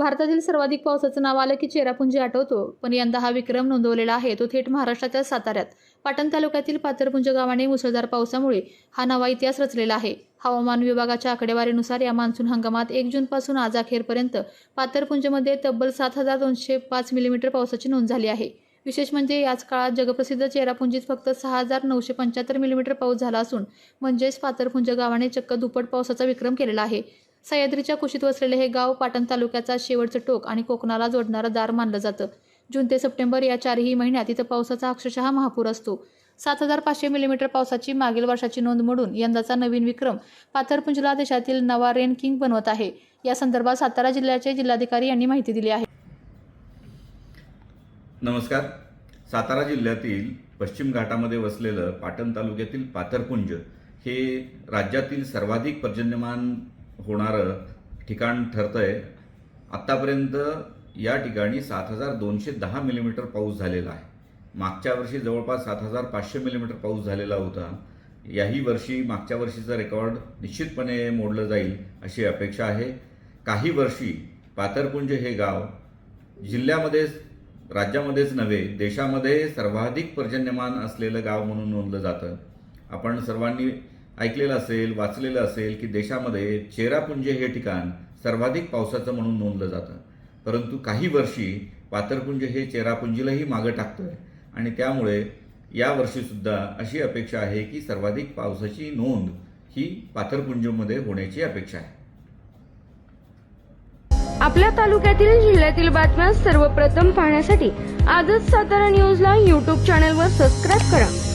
भारतातील सर्वाधिक पावसाचं नाव आलं की चेरापुंजी आठवतो. पण यंदा हा विक्रम नोंदवलेला आहे. तो थेट महाराष्ट्राच्या साताऱ्यात. पाटण तालुक्यातील पातरपुंज गावाने मुसळधार पावसामुळे हा नवा इतिहास रचलेला आहे. हवामान विभागाच्या आकडेवारीनुसार या मान्सून हंगामात एक जूनपासून आज अखेरपर्यंत पातरपुंजमध्ये तब्बल सात हजार दोनशे पाच मिलीमीटर पावसाची नोंद झाली आहे. विशेष म्हणजे याच काळात जगप्रसिद्ध चेरापुंजीत फक्त सहा हजार नऊशे पंच्याहत्तर मिलीमीटर पाऊस झाला असून म्हणजेच पातरपुंज गावाने चक्क दुप्पट पावसाचा विक्रम केलेला आहे. सह्याद्रीच्या कुशीत वसलेले हे गाव पाटण तालुक्याचा शेवटचं टोक आणि कोकणाला जोडणारं दार मानलं जातं. जून ते सप्टेंबर या चारही महिन्यात इथं पावसाचा अक्षरशः महापूर असतो. सात हजार पाचशे मिलीमीटर पावसाची मागील वर्षाची नोंद मोडून यंदाचा नवीन विक्रम पाथरपुंजला देशातील नवा रेन किंग बनवत आहे. या संदर्भात सातारा जिल्ह्याचे जिल्हाधिकारी यांनी माहिती दिली आहे. नमस्कार. सातारा जिल्ह्यातील पश्चिम घाटामध्ये वसलेलं पाटण तालुक्यातील पाथरपुंज हे राज्यातील सर्वाधिक पर्जन्यमान होणारं ठिकाण ठरतं आहे आत्तापर्यंत या ठिकाणी सात हजार दोनशे दहा मिलीमीटर पाऊस झालेला आहे. मागच्या वर्षी जवळपास सात हजार पाचशे मिलीमीटर पाऊस झालेला होता. याही वर्षी मागच्या वर्षीचा रेकॉर्ड निश्चितपणे मोडलं जाईल अशी अपेक्षा आहे. काही वर्षी पातरपुंज हे गाव जिल्ह्यामध्येच राज्यामध्येच नव्हे देशामध्ये सर्वाधिक पर्जन्यमान असलेलं गाव म्हणून नोंदलं जातं. आपण सर्वांनी ऐकलेलं असेल वाचलेलं असेल की देशामध्ये चेरापुंजे हे ठिकाण सर्वाधिक पावसाचं म्हणून नोंदलं जातं. परंतु काही वर्षी पातरपुंज हे चेरापुंजीलाही मागं टाकतं आहे आणि त्यामुळे यावर्षीसुद्धा अशी अपेक्षा आहे की सर्वाधिक पावसाची नोंद ही पाथरपुंजमध्ये होण्याची अपेक्षा आहे. आपल्या तालुक्यातील जिल्ह्यातील बातम्या सर्वप्रथम पाहण्यासाठी आजच सातारा न्यूजला यूट्यूब चॅनलवर सबस्क्राईब करा.